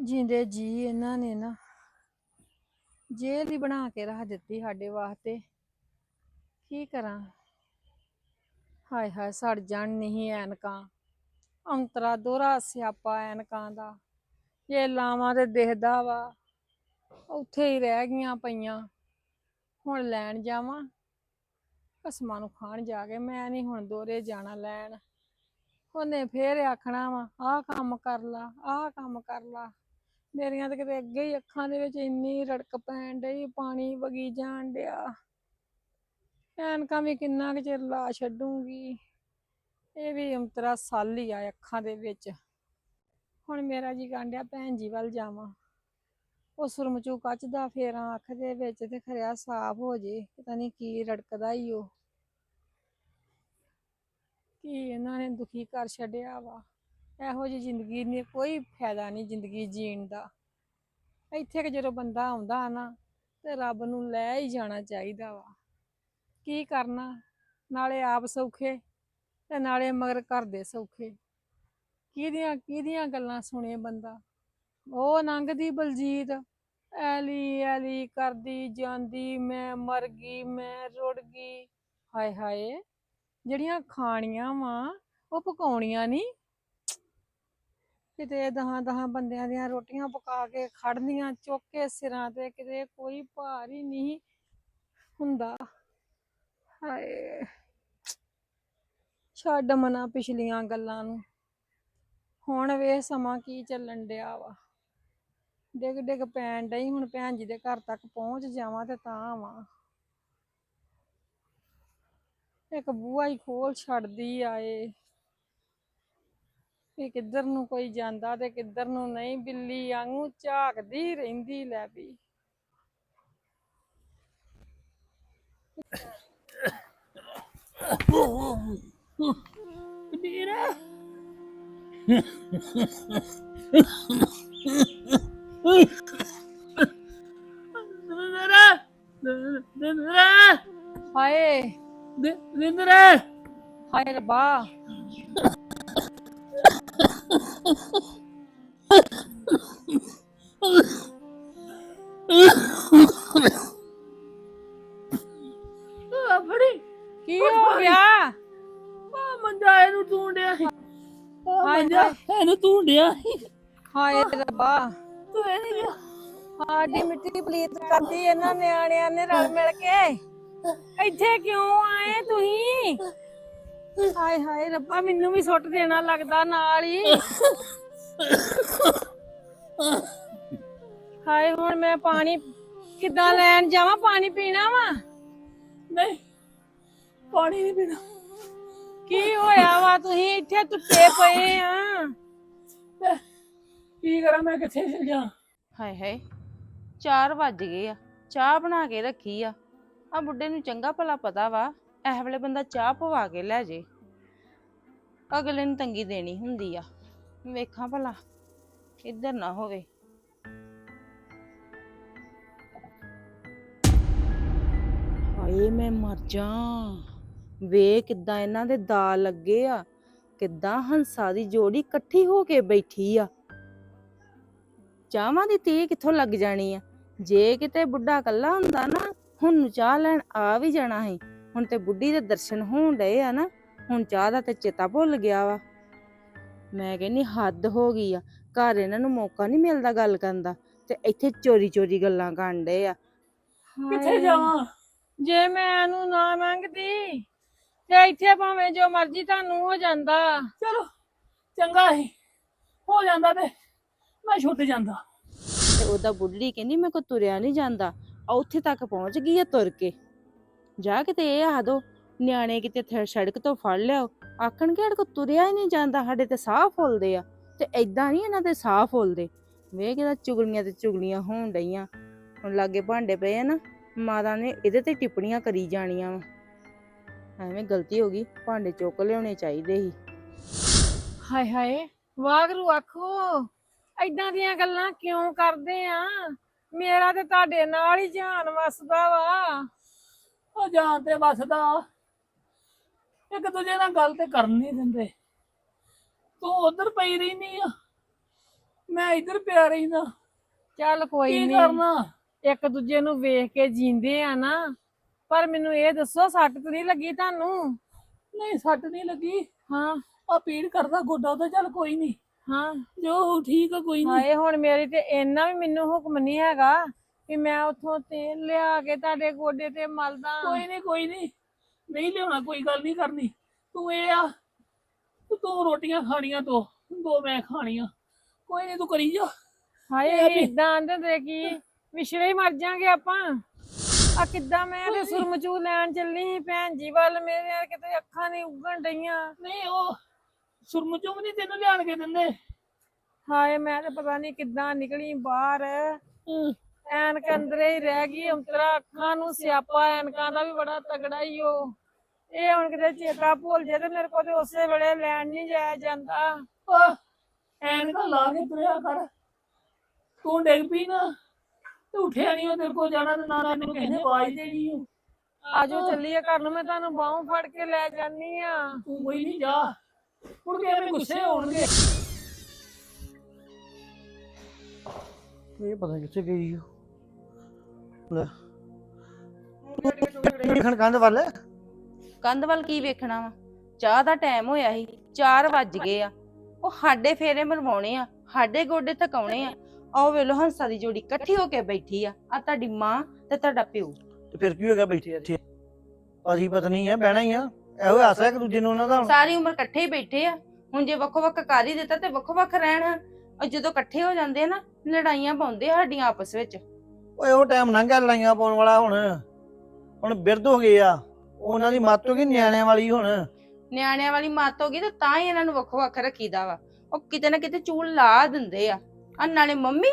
ਜਿੰਦੇ ਜੀ ਇਹਨਾਂ ਨੇ ਨਾ ਜੇਲ੍ਹ ਹੀ ਬਣਾ ਕੇ ਰੱਖ ਦਿੱਤੀ ਸਾਡੇ ਵਾਸਤੇ। ਕੀ ਕਰਾਂ? ਹਾਏ ਹਾਏ, ਸੜ ਜਾਣ ਨਹੀਂ ਐਨਕਾਂ। ਅੰਤਰਾ ਦੋਹਰਾ ਸਿਆਪਾ ਐਨਕਾਂ ਦਾ। ਜੇ ਲਾਵਾਂ ਤੇ ਦਿਖਦਾ ਵਾ। ਉੱਥੇ ਹੀ ਰਹਿ ਗਈਆਂ ਪਈਆਂ। ਹੁਣ ਲੈਣ ਜਾਵਾਂ। ਕਸਮਾਂ ਨੂੰ ਖਾਣ ਜਾ ਕੇ ਮੈਂ ਨਹੀਂ ਹੁਣ ਦੋਰੇ ਜਾਣਾ ਲੈਣ। ਉਹਨੇ ਫੇਰ ਆਖਣਾ ਵਾ, ਆਹ ਕੰਮ ਕਰ ਲਾ, ਆਹ ਕੰਮ ਕਰ ਲਾ। ਮੇਰੀਆਂ ਤਾਂ ਕਿਤੇ ਅੱਗੇ ਹੀ ਅੱਖਾਂ ਦੇ ਵਿੱਚ ਇੰਨੀ ਰੜਕ ਪੈਣ ਡਈ, ਪਾਣੀ ਵਗੀ ਜਾਣ ਡਿਆ। ਐਨਕਾਂ ਵੀ ਕਿੰਨਾ ਕੁ ਚਿਰ ਲਾ ਛੱਡੂਗੀ। ਇਹ ਵੀ ਅੰਤਰਾ ਸੱਲ ਹੀ ਆ ਅੱਖਾਂ ਦੇ ਵਿੱਚ। ਹੁਣ ਮੇਰਾ ਜੀ ਗਾਂਡਿਆ ਭੈਣ ਜੀ ਵੱਲ ਜਾਵਾਂ। ਉਹ ਸੁਰਮਚੂ ਕੱਚ ਦਾ ਫੇਰਾਂ ਅੱਖ ਦੇ ਵਿੱਚ ਤੇ ਖਰਿਆ ਸਾਫ਼ ਹੋ ਜੇ, ਪਤਾ ਨਹੀਂ ਕੀ ਰੜਕਦਾ ਈ ਉਹ। ਕੀ ਇਹਨਾਂ ਨੇ ਦੁਖੀ ਕਰ ਛੱਡਿਆ ਵਾ। ਇਹੋ ਜਿਹੀ ਜ਼ਿੰਦਗੀ ਨੇ ਕੋਈ ਫਾਇਦਾ ਨਹੀਂ ਜ਼ਿੰਦਗੀ ਜੀਣ ਦਾ। ਇੱਥੇ ਕਿ ਜਦੋਂ ਬੰਦਾ ਆਉਂਦਾ ਨਾ, ਤੇ ਰੱਬ ਨੂੰ ਲੈ ਹੀ ਜਾਣਾ ਚਾਹੀਦਾ ਵਾ। ਕੀ ਕਰਨਾ? ਨਾਲੇ ਆਪ ਸੌਖੇ ਤੇ ਨਾਲੇ ਮਗਰ ਘਰ ਦੇ ਸੌਖੇ। ਕਿਹਦੀਆਂ ਕਿਹਦੀਆਂ ਗੱਲਾਂ ਸੁਣੇ ਬੰਦਾ? ਉਹ ਲੰਘਦੀ ਬਲਜੀਤ, ਐਲੀ ਐਲੀ ਕਰਦੀ, ਜਾਂਦੀ, ਮੈਂ ਮਰ ਗਈ, ਮੈਂ ਰੁੜ ਗਈ। ਹਾਏ ਹਾਏ, ਜਿਹੜੀਆਂ ਖਾਣੀਆਂ ਵਾ, ਉਹ ਪਕਾਉਣੀਆਂ ਨਹੀਂ। ਕਿਤੇ ਦਹਾਂ ਦਹਾਂ ਬੰਦਿਆਂ ਦੀਆਂ ਰੋਟੀਆਂ ਪਕਾ ਕੇ ਖੜਨੀਆਂ ਚੁੱਕ ਕੇ ਸਿਰਾਂ ਤੇ ਕਿਤੇ ਕੋਈ ਭਾਰ ਹੀ ਨਹੀਂ ਹੁੰਦਾ। ਹਾਏ। ਛੱਡ ਮਨਾ ਪਿਛਲੀਆਂ ਗੱਲਾਂ ਨੂੰ। ਹੁਣ ਵੇ ਸਮਾਂ ਕੀ ਚੱਲਣ ਡਿਆ ਵਾ। ਡਿੱਗ ਡਿੱਗ ਪੈਣ ਡਈ, ਹੁਣ ਭੈਣ ਜੀ ਦੇ ਘਰ ਤੱਕ ਪਹੁੰਚ ਜਾਵਾਂ ਤੇ ਤਾਂ ਆਵਾਂ। ਇੱਕ ਬੂਹਾ ਹੀ ਖੋਲ ਛੱਡਦੀ ਆਏ ਵੀ ਕਿੱਧਰ ਨੂੰ ਕੋਈ ਜਾਂਦਾ ਤੇ ਕਿੱਧਰ ਨੂੰ ਨਹੀਂ ਬਿੱਲੀ ਵਾਂਗੂ ਝਾਕਦੀ ਰਹਿੰਦੀ ਲੈ ਵੀ। ਵੀਰਾ ਦਵਿੰਦਰਾ ਦਵਿੰਦਰਾ ਹਾਏ ਦਵਿੰਦਰਾ ਹਾਏ ਰੱਬਾ। ਹਾਏ ਰੱਬਾ। ਤੂੰ ਇਹ ਨਹੀਂ ਸਾਡੀ ਮਿੱਟੀ ਪਲੀਤ ਕਰਦੀ ਇਹਨਾਂ ਨਿਆਣਿਆਂ ਨੇ ਰਲ ਮਿਲ ਕੇ। ਇੱਥੇ ਕਿਉਂ ਆਏ ਤੁਸੀਂ? ਹਾਏ ਹਾਏ ਰੱਬਾ ਮੈਨੂੰ ਵੀ ਸੁੱਟ ਦੇਣਾ ਲੱਗਦਾ ਨਾਲ ਹੀ। ਹਾਏ ਹੁਣ ਮੈਂ ਪਾਣੀ ਕਿੱਦਾਂ ਲੈਣ ਜਾਵਾਂ? ਪਾਣੀ ਪੀਣਾ ਵਾ? ਨਹੀਂ ਪਾਣੀ ਨਹੀਂ ਪੀਣਾ। ਕੀ ਹੋਇਆ ਵਾ ਤੁਸੀਂ? ਇੱਥੇ ਤੁੱਪੇ ਪਏ ਆ। ਕੀ ਕਰਾਂ, ਮੈਂ ਕਿੱਥੇ ਚਲ ਜਾ ਹਾਏ ਹਾਏ 4 ਵੱਜ ਗਏ ਆ, ਚਾਹ ਬਣਾ ਕੇ ਰੱਖੀ ਆ। ਆ ਬੁੱਢੇ ਨੂੰ ਚੰਗਾ ਭਲਾ ਪਤਾ ਵਾ ਇਹ ਵੇਲੇ ਬੰਦਾ ਚਾਹ ਪਵਾ ਕੇ ਲੈ ਜੇ। ਅਗਲੇ ਨੂੰ ਤੰਗੀ ਦੇਣੀ ਹੁੰਦੀ ਆ। ਵੇਖਾਂ ਭਲਾ ਇੱਧਰ ਨਾ ਹੋਵੇ। ਹਾਏ, ਮੈਂ ਮਰ ਜਾ ਵੇ ਕਿੱਦਾਂ ਇਹਨਾਂ ਦੇ ਦਾ ਲੱਗੇ ਆ, ਕਿੱਦਾਂ ਹੰਸਾ ਦੀ ਜੋੜੀ ਇਕੱਠੀ ਹੋ ਕੇ ਬੈਠੀ ਆ। ਚਾਹਾਂ ਦੀ ਤੀ ਕਿੱਥੋਂ ਲੱਗ ਜਾਣੀ ਆ? ਜੇ ਕਿਤੇ ਬੁੱਢਾ ਕੱਲਾ ਹੁੰਦਾ ਨਾ ਹੁਣ ਨੂੰ ਚਾਹ ਲੈਣ ਆ ਵੀ ਜਾਣਾ ਸੀ। ਹੁਣ ਤੇ ਬੁੱਢੀ ਦੇ ਦਰਸ਼ਨ ਹੋਣ ਡਏ ਆ ਨਾ ਹੁਣ ਚਾਹ ਦਾ ਤੇ ਚੇਤਾ ਭੁੱਲ ਗਿਆ ਵਾ। ਮੈਂ ਕਹਿੰਨੀ ਹੱਦ ਹੋ ਗਈ ਆ। ਘਰ ਇਹਨਾਂ ਨੂੰ ਮੌਕਾ ਨਹੀਂ ਮਿਲਦਾ ਗੱਲ ਕਰਨ ਦਾ ਤੇ ਇੱਥੇ ਚੋਰੀ ਚੋਰੀ ਗੱਲਾਂ ਕਰਨ ਡਏ ਆ। ਕਿੱਥੇ। ਜਾਵਾਂ? ਜੇ ਮੈਂ ਇਹਨੂੰ ਨਾ ਮੰਗਦੀ ਤੇ ਇੱਥੇ ਭਾਵੇਂ ਜੋ ਮਰਜ਼ੀ ਤੁਹਾਨੂੰ ਹੋ ਜਾਂਦਾ। ਚਲੋ ਚੰਗਾ ਹੀ ਹੋ ਜਾਂਦਾ ਤੇ। ਮੈਂ ਛੁੱਟ ਜਾਂਦਾ। ਤੇ ਉਹਦਾ ਬੁੱਢੜੀ ਕਹਿੰਦੀ ਮੈਂ ਕੋ ਤੁਰਿਆ ਨਹੀਂ ਜਾਂਦਾ। ਆ ਉੱਥੇ ਤੱਕ ਪਹੁੰਚ ਗਈ ਆ ਤੁਰ ਕੇ। ਜਾ ਕਿਤੇ ਇਹ ਆ ਦੋ ਨਿਆਣੇ ਕਿਤੇ ਥ- ਸੜਕ ਤੋਂ ਫੜ ਲਿਆਓ। ਆਖਣ ਕਿ ਕੋ ਤੁਰਿਆ ਹੀ ਨਹੀਂ ਜਾਂਦਾ ਸਾਡੇ ਤੇ ਸਾਹ ਫੁੱਲਦੇ ਆ। ਤੇ ਐਦਾਂ ਨਹੀਂ ਇਹਨਾਂ ਦੇ ਸਾਹ ਫੁੱਲਦੇ। ਵੇਖ ਕਿਦਾ ਚੁਗਲੀਆਂ ਤੇ ਚੁਗਲੀਆਂ ਹੋਣ ਡਈਆਂ। ਹੁਣ ਲਾਗੇ ਭਾਂਡੇ ਪਏ ਆ ਨਾ ਮਾਤਾ ਨੇ ਇਹਦੇ ਤੇ ਟਿੱਪਣੀਆਂ ਕਰੀ ਜਾਣੀਆਂ ਵਾ। ਐਵੇਂ ਗਲਤੀ ਹੋ ਗਈ ਭਾਂਡੇ ਚੁੱਕ ਲਿਆਉਣੇ ਚਾਹੀਦੇ ਸੀ। ਹਾਏ ਹਾਏ ਵਾਗਰੂ ਆਖੋ। ਐਦਾਂ ਦੀਆਂ ਗੱਲਾਂ ਕਿਉਂ ਕਰਦੇ ਆ? ਮੇਰਾ ਤੇ ਤੁਹਾਡੇ ਨਾਲ ਹੀ ਜਾਨ ਵਸਦਾ ਵਾ। ਉਹ ਜਾਨ ਤੇ ਵਸਦਾ। ਇੱਕ ਦੂਜੇ ਨਾਲ ਗੱਲ ਤੇ ਕਰਨ ਨਹੀਂ ਦਿੰਦੇ। ਤੂੰ ਉਧਰ ਪਈ ਰਹਿਨੀ ਆ। ਮੈਂ ਇੱਧਰ ਪਿਆ ਰਹਿੰਦਾ ਚੱਲ ਕੋਈ ਕੀ ਨਹੀਂ ਕਰਨਾ? ਇੱਕ ਦੂਜੇ ਨੂੰ ਵੇਖ ਕੇ ਜੀਂਦੇ ਆ ਨਾ। ਪਰ ਮੈਨੂੰ ਇਹ ਦੱਸੋ ਸੱਟ ਤਾਂ ਨਹੀਂ ਲੱਗੀ ਤੁਹਾਨੂੰ? ਨਹੀਂ ਸੱਟ ਨਹੀਂ ਲੱਗੀ। ਹਾਂ। ਆ ਪੀੜ ਕਰਦਾ ਗੋਡਾ ਉਹਦਾ ਚੱਲ ਕੋਈ ਨਹੀਂ ਹਾਂ ਜੋ ਠੀਕ ਆ ਕੋਈ ਨਹੀਂ ਹਾਏ ਹੁਣ ਮੇਰੀ ਤੇ ਇੰਨਾ ਵੀ ਮੈਨੂੰ ਹੁਕਮ ਨਹੀਂ ਹੈਗਾ ਕਿ ਮੈਂ ਉੱਥੋਂ ਤੇਲ ਲਿਆ ਕੇ ਤੁਹਾਡੇ ਗੋਡੇ ਤੇ ਮਲਦਾ। ਕੋਈ ਨਹੀਂ ਕੋਈ ਨਹੀਂ ਨਹੀਂ ਲਿਆਉਣਾ ਕੋਈ ਗੱਲ ਨਹੀਂ ਕਰਨੀ। ਤੂੰ ਇਹ ਆ ਤੂੰ ਰੋਟੀਆਂ ਖਾਣੀਆਂ ਦੋ। ਦੋ ਮੈਂ ਖਾਣੀਆਂ। ਕੋਈ ਨਹੀਂ ਤੂੰ ਕਰੀ ਜਾ। ਹਾਏ ਇਹ ਵੀ- ਇਦਾਂ ਆਂਦੇ ਦੇ ਕੀ? ਵਿਛੜੇ ਹੀ ਮਰ ਜਾਾਂਗੇ ਆਪਾਂ। ਆ ਕਿੱਦਾਂ ਮੈਂ ਤੇ ਸੁਰਮਚੂ ਲੈਣ ਚੱਲੀ ਸੀ ਭੈਣ ਜੀ ਵੱਲ। ਮੇਰੇ ਕਿਤੇ ਅੱਖਾਂ ਨਹੀਂ ਉੱਗਣ ਡਈਆਂ। ਨਹੀਂ ਉਹ ਸੁਰਮਚੋਂ ਨਹੀਂ ਤੈਨੂੰ ਲਿਆਣ ਕੇ ਦਿੰਦੇ? ਹਾਏ ਮੈਂ ਤੇ ਪਤਾ ਨਹੀਂ ਕਿੱਦਾਂ ਨਿਕਲੀ ਬਾਹਰ। ਹਮ, ਐਨਕ ਅੰਦਰੇ ਹੀ ਰਹਿ ਗਈ ਅੰਤਰਾ ਅੱਖਾਂ ਨੂੰ ਸਿਆਪਾ ਐਨਕਾਂ ਦਾ ਵੀ ਬੜਾ ਤਗੜਾ ਹੀ ਉਹ। ਇਹ ਹੁਣ ਕਿਤੇ ਚੇਤਾ ਭੁੱਲ ਜੇ ਤੇ ਮੇਰੇ ਕੋਲ ਤੇ ਉਸੇ ਵੇਲੇ ਲੈਣ ਨਹੀਂ ਜਾਇਆ ਜਾਂਦਾ। ਆ ਐਨਕਾਂ ਲਾ ਕੇ ਤੁਰਿਆ ਕਰ ਤੂੰ ਡਿੱਗ ਪਈ ਨਾ ਤੇ ਉੱਠਿਆ ਨਹੀਂ ਉਹ ਤੇਰੇ ਕੋਲ ਜਾਣਾ ਤੇ ਨਾ ਨਾ ਤੈਨੂੰ ਕਿਸੇ ਨੇ ਆਵਾਜ਼ ਦੇਣੀ ਓ। ਆਜੋ ਚੱਲੀਏ ਘਰ ਨੂੰ ਮੈਂ ਤੁਹਾਨੂੰ ਬਾਹੋਂ ਫੜ ਕੇ ਲੈ ਜਾਨੀ ਆ ਤੂੰ ਕੋਈ ਨਹੀਂ ਜਾ। ਮੁੜ ਕੇ ਐਵੇਂ ਗੁੱਸੇ ਹੋਣਗੇ। ਇਹ ਪਤਾ ਨੀ ਕਿੱਥੇ ਗਈ ਉਹ? ਲੈ। ਵੇਖਣ ਕੰਧ ਵੱਲ ਕੰਧ ਵੱਲ ਕੀ ਵੇਖਣਾ ਵਾ? ਚਾਹ ਦਾ ਟਾਈਮ ਹੋਇਆ ਸੀ 4 ਵੱਜ ਗਏ ਆ। ਉਹ ਸਾਡੇ ਫੇਰੇ ਮਰਵਾਉਣੇ ਆ ਸਾਡੇ ਗੋਡੇ ਥਕਾਉਣੇ ਆ। ਆਓ ਵੇਲੋ ਹੰਸਾ ਦੀ ਜੋੜੀ ਇਕੱਠੀ ਹੋ ਕੇ ਬੈਠੀ ਆ। ਆ ਤੁਹਾਡੀ ਮਾਂ ਤੇ ਤੁਹਾਡਾ ਪਿਓ। ਤੇ ਫਿਰ ਕੀ ਹੋ ਗਿਆ ਬੈਠੇ ਇੱਥੇ? ਅਸੀਂ ਪਤਨੀ ਆ ਬਹਿਣਾ ਹੀ ਆ। ਇਹੋ ਆਸਾ ਇੱਕ ਦੂਜੇ ਨੂੰ ਉਹਨਾਂ ਦਾ ਹੁਣ। ਸਾਰੀ ਉਮਰ ਇਕੱਠੇ ਹੀ ਬੈਠੇ ਆ। ਹੁਣ ਜੇ ਵੱਖੋ ਵੱਖ ਕਰ ਹੀ ਦਿੱਤਾ ਤੇ ਵੱਖੋ ਵੱਖ ਰਹਿਣ। ਉਹ ਜਦੋਂ ਇਕੱਠੇ ਹੋ ਜਾਂਦੇ ਆ ਨਾ ਲੜਾਈਆਂ ਪਾਉਂਦੇ ਆ ਸਾਡੀਆਂ ਆਪਸ ਵਿੱਚ। ਓਏ ਉਹ ਟਾਈਮ ਲੰਘ ਗਿਆ ਲੜਾਈਆਂ ਪਾਉਣ ਵਾਲਾ ਹੁਣ। ਹੁਣ ਬਿਰਧ ਹੋ ਗਏ ਆ। ਉਹਨਾਂ ਦੀ ਮੱਤ ਹੋ ਗਈ ਨਿਆਣਿਆਂ ਵਾਲੀ ਹੁਣ। ਨਿਆਣਿਆਂ ਵਾਲੀ ਮੱਤ ਹੋ ਗਈ ਤੇ ਤਾਂ ਹੀ ਇਹਨਾਂ ਨੂੰ ਵੱਖੋ ਵੱਖ ਰੱਖੀਦਾ ਵਾ। ਉਹ ਕਿਤੇ ਨਾ ਕਿਤੇ ਚੂਲ ਲਾ ਦਿੰਦੇ ਆ। ਆ ਨਾਲੇ ਮੰਮੀ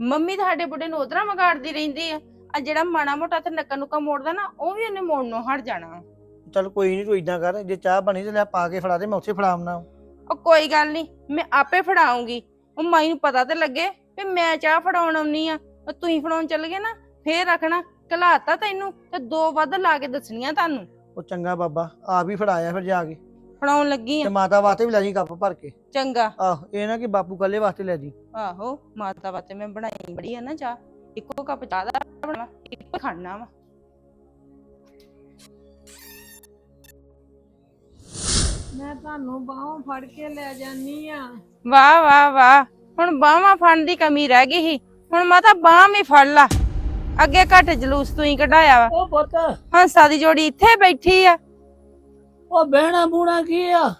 ਮੰਮੀ ਤਾਂ ਸਾਡੇ ਬੁੱਢੇ ਨੂੰ ਉਧਰਾਂ ਮਗਾੜਦੀ ਰਹਿੰਦੀ ਆ। ਆ ਜਿਹੜਾ ਮਾੜਾ ਮੋਟਾ ਤੇ ਨੱਕਾ ਨੁੱਕਾ ਮੋੜਦਾ ਨਾ ਉਹ ਵੀ ਉਹਨੇ ਮੋੜਨੋਂ ਹਟ ਜਾਣਾ। ਚੱਲ ਕੋਈ ਨਹੀਂ ਤੂੰ ਇਦਾਂ ਕਰ ਜੇ ਚਾਹ ਬਣੀ ਤੇ ਲੈ ਪਾ ਕੇ ਫੜਾ ਦੇ ਮੈਂ ਉੱਥੇ ਫੜਾਉਣਾ ਉਹ ਕੋਈ ਗੱਲ ਨਹੀਂ ਮੈਂ ਆਪੇ ਫੜਾਉਂਗੀ। ਉਹ ਮਾਈ ਨੂੰ ਪਤਾ ਤੇ ਲੱਗੇ ਵੀ ਮੈਂ ਚਾਹ ਫੜਾਉਣ ਆਉਣੀ ਆ ਉਹ ਤੁਸੀਂ ਫੜਾਉਣ ਚੱਲ ਗਏ ਨਾ ਫੇਰ ਰੱਖਣਾ ਘਲਾਤਾ ਤੈਨੂੰ ਤੇ ਦੋ ਵੱਧ ਲਾ ਕੇ ਦੱਸਣੀਆਂ ਤੁਹਾਨੂੰ। ਉਹ ਚੰਗਾ ਬਾਬਾ ਆਪ ਹੀ ਫੜਾਇਆ ਫਿਰ ਜਾ ਕੇ। ਫੜਾਉਣ ਲੱਗੀ ਤੇ ਆ ਮਾਤਾ ਵਾਸਤੇ ਵੀ ਲੈ ਜੀ ਕੱਪ ਭਰ ਕੇ। ਚੰਗਾ। ਆਹ ਇਹ ਨਾ ਕਿ ਬਾਪੂ ਕੱਲੇ ਵਾਸਤੇ ਲੈ ਜੀ। ਆਹੋ ਮਾਤਾ ਵਾਸਤੇ ਮੈਂ ਬਣਾਈ ਬੜੀ ਆ ਨਾ ਚਾਹ। ਇੱਕੋ ਕੱਪ ਚਾਹ ਦਾ ਬਣਾਵਾ ਇੱਕੋ ਖਾਣਾ ਵਾ। ਮੈਂ ਤੁਹਾਨੂੰ ਬਾਹੋਂ ਫੜ ਕੇ ਲੈ ਜਾਨੀ ਆ ਵਾਹ ਵਾਹ ਵਾਹ। ਹੁਣ ਬਾਹਾਂ ਫੜਨ ਦੀ ਕਮੀ ਰਹਿ ਗਈ ਸੀ। ਹੁਣ ਮਾਤਾ ਬਾਹਾਂ ਵੀ ਫੜ ਲਾ। ਅੱਗੇ ਘੱਟ ਜਲੂਸ ਤੂੰ ਹੀ ਕਢਾਇਆ ਵਾ। ਉਹ ਪੁੱਤ। ਹੰਸਾ ਦੀ ਜੋੜੀ ਇੱਥੇ ਬੈਠੀ ਆ। ਉਹ ਬਹਿਣਾ ਬੂਣਾ ਕੀ ਆ?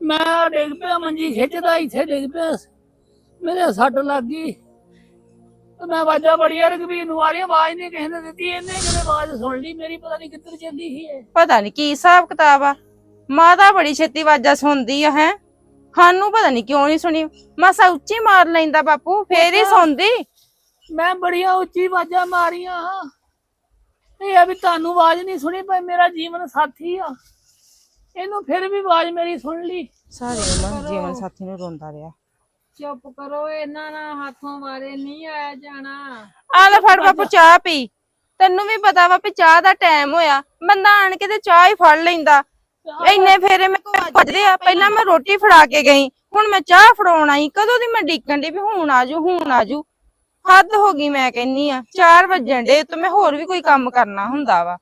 ਮੈਂ ਡਿੱਗ ਪਿਆ ਮੰਜੀ ਖਿੱਚਦਾ ਇੱਥੇ ਡਿੱਗ ਪਿਆ ਮੇਰੇ ਸੱਟ ਲੱਗ ਗਈ। ਤੇ ਮੈਂ ਵਾਜਾ ਬੜੀ ਰਗਵੀਰ ਨੂੰ ਆ ਰਹੀ ਆਵਾਜ਼ ਨਹੀਂ ਕਿਸੇ ਨੇ ਦਿੱਤੀ। ਇਹਨੇ ਕਿਤੇ ਆਵਾਜ਼ ਸੁਣ ਲਈ। ਮੇਰੀ ਪਤਾ ਨਹੀਂ ਕਿੱਧਰ ਚੱਲੀ ਸੀ ਇਹ। ਪਤਾ ਨਹੀਂ ਕੀ ਹਿਸਾਬ ਕਿਤਾਬ ਆ। ਮਾਤਾ ਬੜੀ ਛੇਤੀ ਵਾਜਾ ਸੁਣਦੀ ਆ ਹੈ? ਸਾਨੂੰ ਪਤਾ ਨਹੀਂ ਕਿਉਂ ਨਹੀਂ ਸੁਣੀ। ਮਸਾ ਉੱਚੀ ਮਾਰ ਲੈਂਦਾ ਬਾਪੂ ਫੇਰ ਹੀ ਸੁਣਦੀ। ਮੈਂ ਬੜੀਆਂ ਉੱਚੀ ਆਵਾਜ਼ਾਂ ਮਾਰੀਆਂ ਇਹ ਆ ਵੀ ਤੁਹਾਨੂੰ ਆਵਾਜ਼ ਨਹੀਂ ਸੁਣੀ ਪਰ ਮੇਰਾ ਜੀਵਨ ਸਾਥੀ ਆ। ਇਹਨੂੰ ਫਿਰ ਵੀ ਆਵਾਜ਼ ਮੇਰੀ ਸੁਣ ਲਈ। ਸਾਰੀ ਉਮਰ ਜੀਵਨ ਸਾਥੀ ਨੂੰ ਰੋਂਦਾ ਰਿਹਾ। ਚੁੱਪ ਕਰੋ ਇਹਨਾਂ ਨਾਲ ਹੱਥੋਂ ਵਾਰੇ ਨਹੀਂ ਆਇਆ ਜਾਣਾ। ਆ ਲੈ ਫੜ ਬਾਪੂ ਚਾਹ ਪੀ। ਤੈਨੂੰ ਵੀ ਪਤਾ ਵਾ ਵੀ ਚਾਹ ਦਾ ਟਾਈਮ ਹੋਇਆ। ਬੰਦਾ ਆਣ ਕੇ ਤੇ ਚਾਹ ਹੀ ਫੜ ਲੈਂਦਾ। ਇੰਨੇ ਫੇਰੇ ਮੈਂ ਵੱਜਦੇ ਆ ਪਹਿਲਾਂ ਮੈਂ ਰੋਟੀ ਫੜਾ ਕੇ ਗਈ ਹੁਣ ਮੈਂ ਚਾਹ ਫੜਾਉਣ ਆਈ ਕਦੋਂ ਦੀ ਮੈਂ ਡੀਕਣ ਦੀ ਵੀ ਹੁਣ ਆਜੂ ਹੁਣ ਆਜੂ ਹੱਦ ਹੋ ਗਈ ਮੈਂ ਕਹਿੰਨੀ ਆ 4 ਵਜਣ ਦੇ ਤੇ ਮੈਂ ਹੋਰ ਵੀ ਕੋਈ ਕੰਮ ਕਰਨਾ ਹੁੰਦਾ ਵਾ।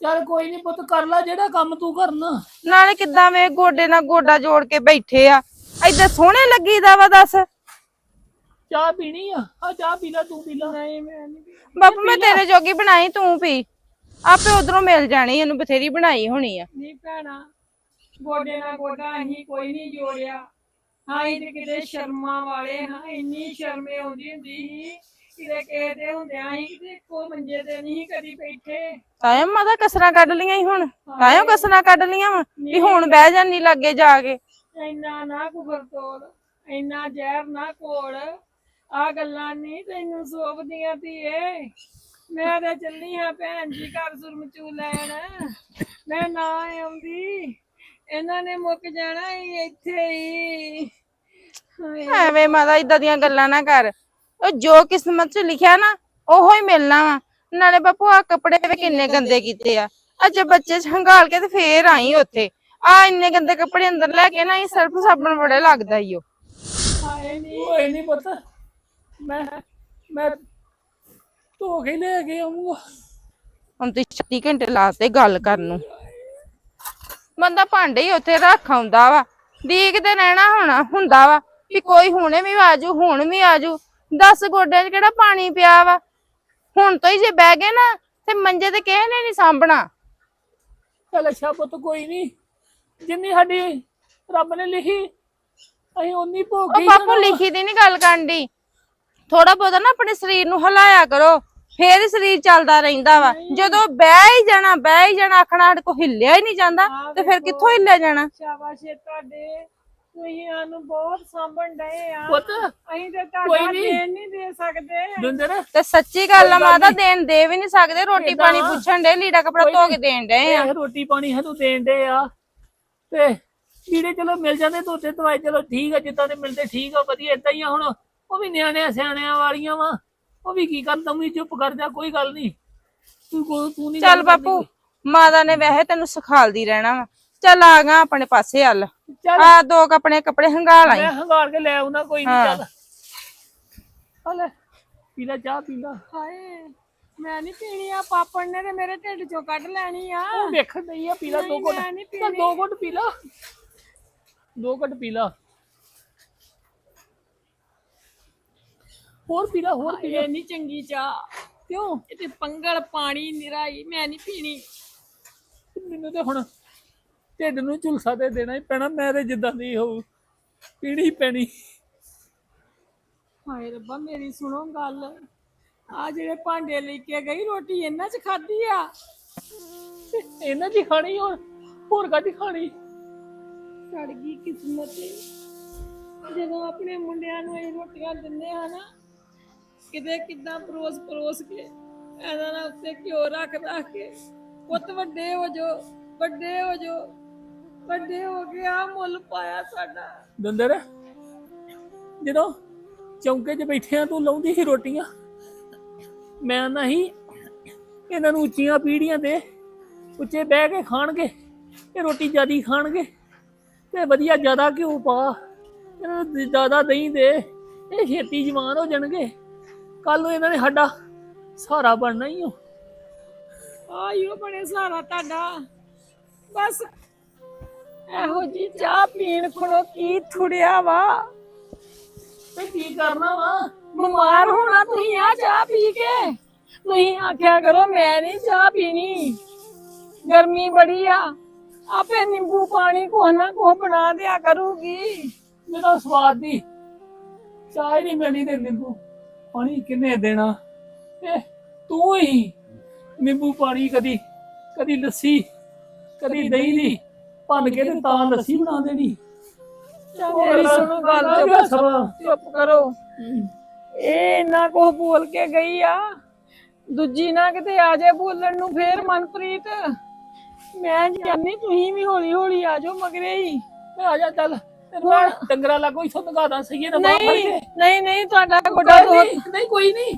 ਚੱਲ ਕੋਈ ਨਹੀਂ ਪੁੱਤ ਕਰ ਲੈ ਜਿਹੜਾ ਕੰਮ ਤੂੰ ਕਰਨਾ। ਨਾਲੇ ਕਿੱਦਾਂ ਵੇ ਗੋਡੇ ਨਾਲ ਗੋਡਾ ਜੋੜ ਕੇ ਬੈਠੇ ਆ ਏਦਾਂ ਸੋਹਣੇ ਲੱਗੀਦਾ ਵਾ ਦੱਸ। ਚਾਹ ਪੀਣੀ ਆ? ਆ ਚਾਹ ਪੀ ਲੈ ਤੂੰ ਪੀ ਲੈ। ਨਹੀਂ ਮੈਂ ਨਹੀਂ ਬਾਪੂ ਮੈਂ ਤੇਰੇ ਜੋਗੀ ਬਣਾਈ ਤੂੰ ਪੀ। ਆਪੇ ਉਧਰੋਂ ਮਿਲ ਜਾਣੀ ਇਹਨੂੰ ਬਥੇਰੀ ਬਣਾਈ ਹੋਣੀ ਆ। ਨਹੀਂ ਭੈਣਾ ਗੋਡੇ ਨਾਲ ਗੋਡਾ ਅਸੀਂ ਕੋਈ ਨਹੀਂ ਜੋੜਿਆ। ਹਾਂ ਇਹ ਤੇ ਕਿਤੇ ਸ਼ਰਮਾਂ ਵਾਲੇ ਹਾਂ ਇੰਨੀ ਸ਼ਰਮੇ ਆਉਂਦੀ ਹੁੰਦੀ ਸੀ। ਕਿਤੇ ਕਿਸੇ ਦੇ ਹੁੰਦਿਆਂ ਸੀ ਕਿਤੇ ਇੱਕੋ ਮੰਜੇ ਤੇ ਨਹੀਂ ਕਦੀ ਬੈਠੇ। ਤਾਇਆ ਮਾਤਾ ਕਸਰਾਂ ਕੱਢ ਲੀਆਂ ਈ ਹੁਣ। ਤਾਇਆ ਕਸਰਾਂ ਕੱਢ ਲੀਆਂ ਵਾ? ਵੀ ਹੁਣ ਬਹਿ ਜਾਨੀ ਲੱਗੇ ਜਾ ਕੇ। ਇੰਨਾ ਨਾ ਕੁਬਰ ਤੋੜ ਇੰਨਾ ਜ਼ਹਿਰ ਨਾ ਕੋੜ ਆ ਗੱਲਾਂ ਨਹੀਂ ਤੈਨੂੰ ਸੋਭਦੀਆਂ ਧੀਏ। ਮੈਂ ਤਾਂ ਚੱਲੀ ਹਾਂ ਭੈਣ ਜੀ ਘਰ ਸੁਰਮਚੂ ਲੈਣ। ਮੈਂ ਨਾ ਆਉਂਦੀ। ਇਹਨਾਂ ਨੇ ਮੁੱਕ ਜਾਣਾ ਹੀ ਇੱਥੇ ਹੀ ਹਾਏ। ਐਵੇਂ ਮਾਤਾ ਇਦਾਂ ਦੀਆਂ ਗੱਲਾਂ ਨਾ ਕਰ। ਉਹ ਜੋ ਕਿਸਮਤ 'ਚ ਲਿਖਿਆ ਨਾ ਉਹੋ ਹੀ ਮਿਲਣਾ ਵਾ। ਨਾਲੇ ਬਾਪੂ ਆ ਕੱਪੜੇ ਵੀ ਕਿੰਨੇ ਗੰਦੇ ਕੀਤੇ ਆ। ਅੱਜ ਬੱਚੇ 'ਚ ਹੰਗਾਲ ਕੇ ਤੇ ਫੇਰ ਆਈ ਉੱਥੇ। ਆ ਇੰਨੇ ਗੰਦੇ ਕੱਪੜੇ ਅੰਦਰ ਲੈ ਕੇ ਨਾ ਇਹ ਸਰਫ ਸਾਬਣ ਬੜੇ ਲੱਗਦਾ ਈ ਓ। ਹਾਏ ਨੀ। ਓਏ ਨਹੀਂ ਪਤਾ। ਮੈਂ ਮੈਂ ਧੋ ਕੇ ਲੈ ਕੇ ਆਉਂਗਾ ਹੁਣ ਤੇ 36 ਘੰਟੇ ਲਾਤੇ ਗੱਲ ਕਰਨ ਨੂੰ। ਬੰਦਾ ਭਾਂਡੇ ਹੀ ਉੱਥੇ ਰੱਖ ਆਉਂਦਾ ਵਾ। ਦੇਖਦੇ ਰਹਿਣਾ ਹੋਣਾ ਹੁੰਦਾ ਵਾ ਵੀ ਕੋਈ ਹੁਣੇ ਵੀ ਆਜੂ ਹੁਣ ਵੀ ਆਜੂ। 10 ਗੋਡਿਆਂ 'ਚ ਕਿਹੜਾ ਪਾਣੀ ਪਿਆ ਵਾ? ਹੁਣ ਤੋਂ ਹੀ ਜੇ ਬਹਿ ਗਏ ਨਾ ਤੇ ਮੰਜੇ ਤੇ ਕਿਸੇ ਨੇ ਨਹੀਂ ਸਾਂਭਣਾ। ਚੱਲ ਅੱਛਾ ਪੁੱਤ ਕੋਈ ਨਹੀਂ ਜਿੰਨੀ ਸਾਡੀ ਰੱਬ ਨੇ ਲਿਖੀ ਅਸੀਂ ਉਨੀ ਭੋਗ ਉਹ ਬਾਪੂ ਲਿਖੀ ਦੀ ਨਹੀਂ ਗੱਲ ਕਰਨ ਦੀ ਥੋੜਾ ਬਹੁਤਾ ਨਾ ਆਪਣੇ ਸਰੀਰ ਨੂੰ ਹਿਲਾਇਆ ਕਰੋ ਫੇਰ ਹੀ ਸਰੀਰ ਚੱਲਦਾ ਰਹਿੰਦਾ ਵਾ। ਜਦੋਂ ਬਹਿ ਹੀ ਜਾਣਾ ਬਹਿ ਹੀ ਜਾਣਾ ਆਖਣਾ ਸਾਡੇ ਕੋ ਹਿੱਲਿਆ ਹੀ ਨਹੀਂ ਜਾਂਦਾ ਤੇ ਫਿਰ ਕਿੱਥੋਂ ਹਿੱਲਿਆ ਜਾਣਾ? ਸ਼ਾਬਾਸ਼ ਏ ਤੁਹਾਡੇ ਤੁਸੀਂ ਸਾਨੂੰ ਬਹੁਤ ਸਾਂਭਣ ਡਏ ਆ। ਪੁੱਤ ਅਸੀਂ ਤੇ ਕੋਈ ਤੁਹਾਡਾ ਨੀ। ਦੇਣ ਨਹੀਂ ਦੇ ਸਕਦੇ। ਦੁੰਦਰ ਤੇ ਸੱਚੀ ਗੱਲ ਆ ਮਾਤਾ। ਦੇਣ ਦੇ ਵੀ ਨਹੀਂ ਸਕਦੇ ਰੋਟੀ ਪਾਣੀ। ਪੁੱਛਣ ਦੇ ਲੀੜਾ ਕਪੜਾ ਧੋ। ਕੇ ਦੇਣ ਡਏ ਆ। ਇਹ ਰੋਟੀ ਪਾਣੀ ਸਾਨੂੰ ਦੇਣ ਦੇ ਆ। ਤੇ ਕੀੜੇ ਚਲੋ ਮਿਲ ਜਾਂਦੇ ਧੋਤੇ ਦਵਾਈ ਚਲੋ ਠੀਕ ਆ ਜਿੱਦਾਂ ਦੇ ਮਿਲਦੇ ਠੀਕ ਆ ਵਧੀਆ ਏਦਾਂ ਹੀ ਆ ਹੁਣ। ਉਹ ਵੀ ਨਿਆਣਿਆਂ ਸਿਆਣਿਆਂ ਵਾਲੀਆਂ ਵਾ। ਉਹ ਵੀ ਕੀ ਕਰ ਤੂੰ ਵੀ ਚੁੱਪ ਕਰ ਜਾ ਕੋਈ ਗੱਲ ਨਹੀਂ। ਤੂੰ ਕੋ ਤੂੰ ਨਹੀਂ ਚੱਲ ਬਾਪੂ ਮਾਤਾ ਨੇ ਵੈਸੇ ਤੈਨੂੰ ਸਿਖਾਲਦੀ ਰਹਿਣਾ ਵਾ। ਚੱਲ ਆ ਗਾ ਆਪਣੇ ਪਾਸੇ ਹੱਲ। ਚੱਲ। ਆ ਦੋ ਕੱਪੜੇ ਕੱਪੜੇ ਹੰਗਾ ਲਾਈ ਮੈਂ ਹੰਗਾਰ ਕੇ ਲੈ ਆਉਣਾ ਕੋਈ ਨਹੀਂ ਹਾਂ। ਚੱਲ। ਆ ਲੈ ਪੀ ਲੈ ਚਾਹ ਪੀ ਲੈ। ਹਾਏ ਮੈਂ ਨਹੀਂ ਪੀਣੀ ਆ ਪਾਪੜ ਨੇ ਤੇ ਮੇਰੇ ਢਿੱਡ ਚੋਂ ਕੱਢ ਲੈਣੀ ਆ। ਉਹ ਵੇਖਣ ਨਹੀਂ ਆ ਪੀ ਲੈ ਦੋ ਨਹੀਂ, ਘੁੱਟ। ਮੈਂ ਨੀ ਚੱਲ ਪੀਣੀ। ਦੋ ਘੁੱਟ ਪੀ ਲਾ। ਦੋ ਘੁੱਟ ਪੀ ਲਾ। ਹੋਰ ਪੀ ਲਾ ਹੋਰ ਪੀ ਲਾ। ਇਹ ਨਹੀਂ ਚੰਗੀ ਚਾਹ। ਕਿਉਂ? ਇਹ ਤੇ ਪੰਗਲ ਪਾਣੀ ਨਿਰਾਈ ਮੈਂ ਨਹੀਂ ਪੀਣੀ। ਮੈਨੂੰ ਤੇ ਹੁਣ ਢਿੱਡ ਨੂੰ ਝੁਲਸਾ ਤੇ ਦੇਣਾ ਹੀ ਪੈਣਾ ਮੈਂ ਤੇ ਜਿੱਦਾਂ ਦੀ ਹੋਊ ਪੀਣੀ ਪੈਣੀ। ਹਾਏ ਰੱਬਾ ਮੇਰੀ ਸੁਣੋ ਗੱਲ। ਆ ਜਿਹੜੇ ਭਾਂਡੇ ਲੈ ਕੇ ਗਈ ਰੋਟੀ ਇਹਨਾਂ ਚ ਖਾਧੀ ਆ? ਤੇ ਇਹਨਾਂ ਦੀ ਖਾਣੀ ਹੋਰ ਹੋਰ ਕਾਦੀ ਖਾਣੀ? ਸੜ ਗਈ ਕਿਸਮਤ। ਜਦੋਂ ਆਪਣੇ ਮੁੰਡਿਆਂ ਨੂੰ ਇਹ ਰੋਟੀਆਂ ਦਿੰਦੇ ਆ ਨਾ ਕਿਤੇ ਕਿੱਦਾਂ ਪਰੋਸ ਪਰੋਸ ਕੇ ਇਹਨਾਂ ਨਾਲ ਉੱਤੇ ਘਿਓ ਰੱਖ ਰੱਖ ਕੇ, ਪੁੱਤ ਵੱਡੇ ਹੋ ਜੋ ਵੱਡੇ ਹੋ ਜੋ ਵੱਡੇ ਹੋ ਕੇ ਆ ਮੁੱਲ ਪਾਇਆ ਸਾਡਾ। ਦੰਦਰ, ਜਦੋਂ ਚੌਂਕੇ 'ਚ ਬੈਠਿਆਂ ਤੂੰ ਲਾਉਂਦੀ ਸੀ ਰੋਟੀਆਂ, ਮੈਂ ਨਹੀਂ, ਇਹਨਾਂ ਨੂੰ ਉੱਚੀਆਂ ਪੀੜੀਆਂ ਦੇ ਉੱਚੇ ਬਹਿ ਕੇ ਖਾਣਗੇ ਇਹ ਰੋਟੀ ਜਿਆਦੀ ਖਾਣਗੇ ਤੇ ਵਧੀਆ ਜ਼ਿਆਦਾ ਘਿਓ ਪਾ, ਇਹਨਾਂ ਨੂੰ ਜ਼ਿਆਦਾ ਦਹੀਂ ਦੇ, ਇਹ ਛੇਤੀ ਜਵਾਨ ਹੋ ਜਾਣਗੇ। ਕੱਲ ਨੂੰ ਇਹਨਾਂ ਨੇ ਸਾਡਾ ਸਹਾਰਾ ਬਣਨਾ ਹੀ ਹੋ ਆਇਓ ਬਣੇ ਸਾਰਾ ਤੁਹਾਡਾ। ਬਸ ਇਹੋ ਜੀ ਚਾਹ ਪੀਣ ਖਣੋ ਕੀ ਥੁੜਿਆ ਵਾ? ਤੇ ਕੀ ਕਰਨਾ ਵਾ? ਬਿਮਾਰ ਹੋਣਾ ਤੁਸੀਂ ਆ ਚਾਹ ਪੀ ਕੇ। ਤੁਸੀਂ ਆਖਿਆ ਕਰੋ ਮੈਂ ਨਹੀਂ ਚਾਹ ਪੀਣੀ। ਗਰਮੀ ਬੜੀ ਆ। ਆਪੇ ਨਿੰਬੂ ਪਾਣੀ ਕੋ ਨਾ ਕੋ ਬਣਾ ਦਿਆ ਕਰੂਗੀ। ਮੇਰਾ ਸਵਾਦ ਦੀ ਚਾਹ ਹੀ ਨਹੀਂ ਮਿਲਣੀ ਤੇ ਨਿੰਬੂ। ਪਾਣੀ ਕਿੰਨੇ ਦੇਣਾ? ਇਹ ਤੂੰ ਹੀ ਨਿੰਬੂ ਪਾਣੀ ਕਦੀ ਕਦੀ ਲੱਸੀ ਕਦੀ ਦਹੀਂ ਦੀ ਭੰਨ ਕੇ ਤੇ ਤਾਂ ਲੱਸੀ ਬਣਾ ਦੇਣੀ। ਮੇਰੀ ਸੁਣੋ ਗੱਲ। ਚੁੱਪ ਸਵਾ ਚੁੱਪ ਕਰੋ। ਇਹ ਇੰਨਾ ਕੁ ਬੋਲ ਕੇ ਗਈ ਆ। ਦੂਜੀ ਨਾ ਕਿਤੇ ਆ ਜਾਏ ਬੋਲਣ ਨੂੰ ਫੇਰ ਮਨਪ੍ਰੀਤ। ਮੈਂ ਜਾਨੀ ਤੁਸੀਂ ਵੀ ਹੌਲੀ ਹੌਲੀ ਆ ਜਾਓ ਮਗਰੇ ਹੀ। ਆ ਜਾ ਚੱਲ। ਤੈਨੂੰ ਮੈਂ ਡੰਗਰਾ ਲੱਗੋ ਇਥੋਂ ਨਗਾਦਾ ਸਹੀ ਨਾ ਬਾਹਰ ਫੜ ਨਹੀਂ ਕੇ ਨਹੀਂ ਨਹੀਂ ਤੁਹਾਡਾ ਗੋਡਾ ਦੁਖ ਨਹੀਂ ਨਹੀਂ ਕੋਈ ਨਹੀਂ।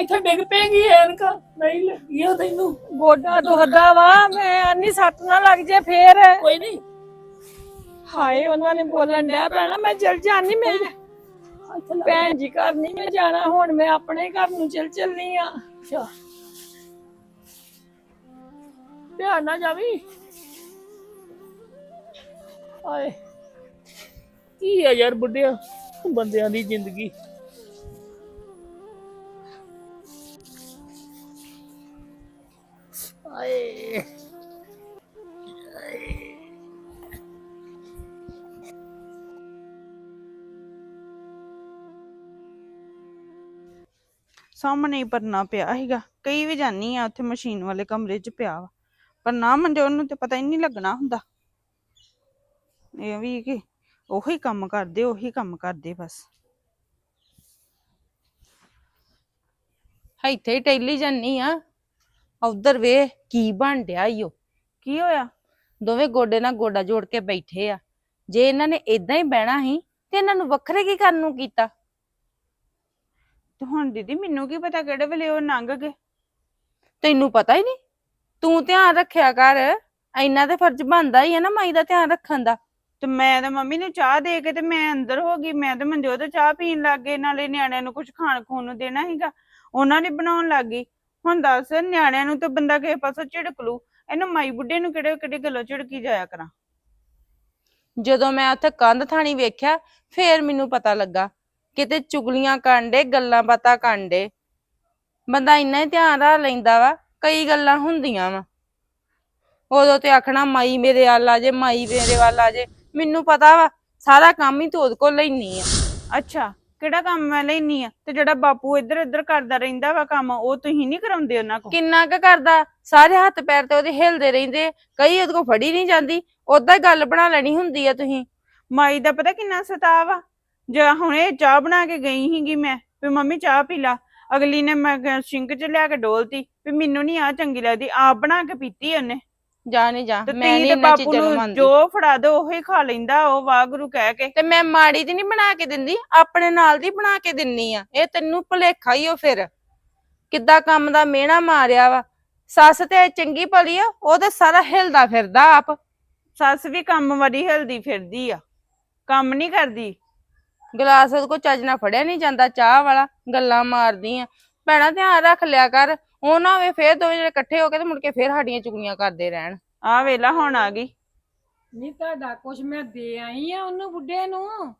ਇੱਥੇ ਡਿੱਗ ਪੈਗੀ ਐਨਕ ਨਹੀਂ ਲੱਗੀ ਆ ਤੈਨੂੰ। ਗੋਡਾ ਦੁਖਦਾ ਵਾ ਮੈਂ ਆਨੀ ਸੱਟ ਨਾ ਲੱਗ ਜੇ ਫੇਰ। ਕੋਈ ਨਹੀਂ। ਹਾਏ ਉਹਨਾਂ ਨੇ ਬੋਲਣ ਡਿਆ ਪੈਣਾ ਮੈਂ ਚਲ ਜਾਨੀ ਮੈਂ ਇੱਥੇ ਲੱਗ ਭੈਣ ਜੀ ਘਰ ਨਹੀਂ ਮੈਂ ਜਾਣਾ ਹੁਣ ਮੈਂ ਆਪਣੇ ਘਰ ਨੂੰ ਚਲ ਚੱਲਨੀ ਆ। ਅੱਛਾ। ਧਿਆਨ ਨਾ ਜਾਵੀ। ਆਏ ਕੀ ਆ ਯਾਰ ਬੁੱਢਿਆ? ਬੰਦਿਆਂ ਦੀ ਜ਼ਿੰਦਗੀ। ਆਏ। ਸਾਹਮਣੇ ਹੀ ਪਰਨਾ ਪਿਆ ਸੀਗਾ। ਕਈ ਵੀ ਜਾਨੀ ਆ, ਉੱਥੇ ਮਸ਼ੀਨ ਵਾਲੇ ਕਮਰੇ 'ਚ ਪਿਆ ਵਾ। ਪਰ ਨਾ ਮੰਜੋ ਉਹਨੂੰ ਤੇ ਪਤਾ ਹੀ ਨਹੀਂ ਲੱਗਣਾ ਹੁੰਦਾ। ਇਹ ਵੀ ਕਿ ਉਹੀ ਕੰਮ ਕਰਦੇ ਉਹੀ ਕੰਮ ਕਰਦੇ ਬਸ। ਇੱਥੇ ਹੀ ਟੈਲੀ ਜਾਨੀ ਆ ਉਧਰ ਵੇ ਕੀ ਬਣ ਡਿਆ ਈਓ ਕੀ ਹੋਇਆ? ਦੋਵੇਂ ਗੋਡੇ ਨਾਲ ਗੋਡਾ ਜੋੜ ਕੇ ਬੈਠੇ ਆ। ਜੇ ਇਹਨਾਂ ਨੇ ਇਦਾਂ ਹੀ ਬਹਿਣਾ ਸੀ ਤੇ ਇਹਨਾਂ ਨੂੰ ਵੱਖਰੇ ਕੀ ਕਰਨ ਨੂੰ ਕੀਤਾ? ਤੇ ਹੁਣ ਦੀਦੀ ਮੈਨੂੰ ਕੀ ਪਤਾ ਕਿਹੜੇ ਵੇਲੇ ਉਹ ਲੰਘ ਗਏ? ਤੈਨੂੰ ਪਤਾ ਹੀ ਨਹੀਂ। ਤੂੰ ਧਿਆਨ ਰੱਖਿਆ ਕਰ। ਇੰਨਾ ਤੇ ਫਰਜ਼ ਬਣਦਾ ਹੀ ਹੈ ਨਾ ਮਾਈ ਦਾ ਧਿਆਨ ਰੱਖਣ ਦਾ। ਤੇ ਮੈਂ ਤਾਂ ਮੰਮੀ ਨੂੰ ਚਾਹ ਦੇ ਕੇ ਤੇ ਮੈਂ ਅੰਦਰ ਹੋ ਗਈ, ਮੈਂ ਤੇ ਮਨਜੋਤ ਚਾਹ ਪੀਣ ਲੱਗ ਗਏ ਨਾਲੇ ਨਿਆਣਿਆਂ ਨੂੰ ਕੁਝ ਖਾਣ ਖੂਣ ਨੂੰ ਦੇਣਾ ਸੀਗਾ, ਉਹਨਾਂ ਨੇ ਬਣਾਉਣ ਲੱਗ ਗਈ। ਹੁਣ ਦੱਸ, ਨਿਆਣਿਆਂ ਨੂੰ ਤਾਂ ਬੰਦਾ ਕਿਸੇ ਪਾਸੋਂ ਝਿੜਕ ਲੂ ਇਹਨੂੰ ਮਾਈ ਬੁੱਢੇ ਨੂੰ ਕਿਹੜੇ ਕਿਹੜੇ ਗੱਲੋਂ ਝਿੜਕੀ ਜਾਇਆ ਕਰਾਂ? ਜਦੋਂ ਮੈਂ ਉੱਥੇ ਕੰਧ ਥਾਣੀ ਵੇਖਿਆ, ਫੇਰ ਮੈਨੂੰ ਪਤਾ ਲੱਗਾ, ਕਿਤੇ ਚੁਗਲੀਆਂ ਕਾਂਡੇ, ਗੱਲਾਂ ਬਾਤਾਂ ਕਾਂਡੇ। ਬੰਦਾ ਇੰਨਾ ਹੀ ਧਿਆਨ ਰੱਖ ਲੈਂਦਾ ਵਾ, ਕਈ ਗੱਲਾਂ ਹੁੰਦੀਆਂ ਵਾ। ਉਦੋਂ ਤੇ ਆਖਣਾ, ਮਾਈ ਮੇਰੇ ਵੱਲ ਆ ਜੇ, ਮਾਈ ਮੇਰੇ ਵੱਲ ਆ ਜੇ। ਮੈਨੂੰ ਪਤਾ ਵਾ ਸਾਰਾ ਕੰਮ ਹੀ ਤੂੰ ਉਹਦੇ ਕੋਲ ਲੈਣੀ ਆ। ਅੱਛਾ ਕਿਹੜਾ ਕੰਮ ਮੈਂ ਲੈਣੀ ਆ? ਤੇ ਜਿਹੜਾ ਬਾਪੂ ਇੱਧਰ ਉੱਧਰ ਕਰਦਾ ਰਹਿੰਦਾ ਵਾ ਕੰਮ ਉਹ ਤੁਸੀਂ ਨਹੀਂ ਕਰਾਉਂਦੇ ਉਹਨਾਂ ਕੋਲ? ਕਿੰਨਾ ਕੁ ਕਰਦਾ? ਸਾਰੇ ਹੱਥ ਪੈਰ ਤੇ ਉਹਦੇ ਹਿਲਦੇ ਰਹਿੰਦੇ ਕਈ ਉਹਦੇ ਕੋਲ ਫੜੀ ਨਹੀਂ ਜਾਂਦੀ। ਉਦਾਂ ਹੀ ਗੱਲ ਬਣਾ ਲੈਣੀ ਹੁੰਦੀ ਆ ਤੁਸੀਂ। ਮਾਈ ਦਾ ਪਤਾ ਕਿੰਨਾ ਸਤਾਵ ਆ? ਜੇ ਹੁਣੇ ਚਾਹ ਬਣਾ ਕੇ ਗਈ ਸੀਗੀ ਮੈਂ ਵੀ ਮੰਮੀ ਚਾਹ ਪੀ ਲਾ। ਅਗਲੀ ਨੇ ਮੈਂ ਸਿੰਕ ਚ ਲਿਆ ਕੇ ਡੋਲਤੀ ਵੀ ਮੈਨੂੰ ਨਹੀਂ ਆ ਚੰਗੀ ਲੱਗਦੀ। ਆਪ ਬਣਾ ਕੇ ਪੀਤੀ ਉਹਨੇ। ਜਾ ਨਹੀਂ ਜਾ ਤੇ ਮੈਂ ਨਹੀਂ ਤੇ ਇਹਨਾਂ ਬਾਪੂ ਚੀਜ਼ਾਂ ਨੂੰ ਨੂੰ ਮੰਨਦੀ। ਜੋ ਫੜਾ ਦੋ ਉਹੀ ਖਾ ਲੈਂਦਾ ਉਹ ਵਾਗਰੂ ਕਹਿ ਕੇ। ਤੇ ਮੈਂ ਮਾੜੀ ਦੀ ਨਹੀਂ ਬਣਾ ਕੇ ਦਿੰਦੀ ਆਪਣੇ ਨਾਲ ਦੀ ਬਣਾ ਕੇ ਦਿੰਨੀ ਆ। ਇਹ ਤੈਨੂੰ ਭੁਲੇਖਾ ਹੀ ਉਹ ਫਿਰ। ਕਿੱਦਾਂ ਕੰਮ ਦਾ ਮਿਹਣਾ ਮਾਰਿਆ ਵਾ। ਸੱਸ ਤੇ ਚੰਗੀ ਭਲੀ ਆ ਉਹ ਤੇ ਸਾਰਾ ਹਿਲਦਾ ਫਿਰਦਾ ਆਪ। ਸੱਸ ਵੀ ਕੰਮ ਵਾਲੀ ਹਿਲਦੀ ਫਿਰਦੀ ਆ। ਕੰਮ ਨਹੀਂ ਕਰਦੀ। ਗਲਾਸ ਉਹਦੇ ਕੋਲ ਚੱਜ ਨਾਲ ਫੜਿਆ ਨਹੀਂ ਜਾਂਦਾ ਚਾਹ ਵਾਲਾ ਗੱਲਾਂ ਮਾਰਦੀ ਆ। ਭੈਣਾ ਧਿਆਨ ਰੱਖ ਲਿਆ ਕਰ। ਉਹ ਨਾ ਹੋਵੇ ਫੇਰ ਦੋਵੇਂ ਜਿਹੜੇ ਇਕੱਠੇ ਹੋ ਕੇ ਤੇ ਮੁੜ ਕੇ ਫੇਰ ਸਾਡੀਆਂ ਚੁਗਲੀਆਂ ਕਰਦੇ ਰਹਿਣ। ਆ ਵੇਲਾ ਹੁਣ ਆ ਗਈ। ਨਹੀਂ ਤੁਹਾਡਾ ਕੁਛ ਮੈਂ ਦੇ ਆਈ ਆ ਉਹਨੂੰ ਬੁੱਢੇ ਨੂੰ।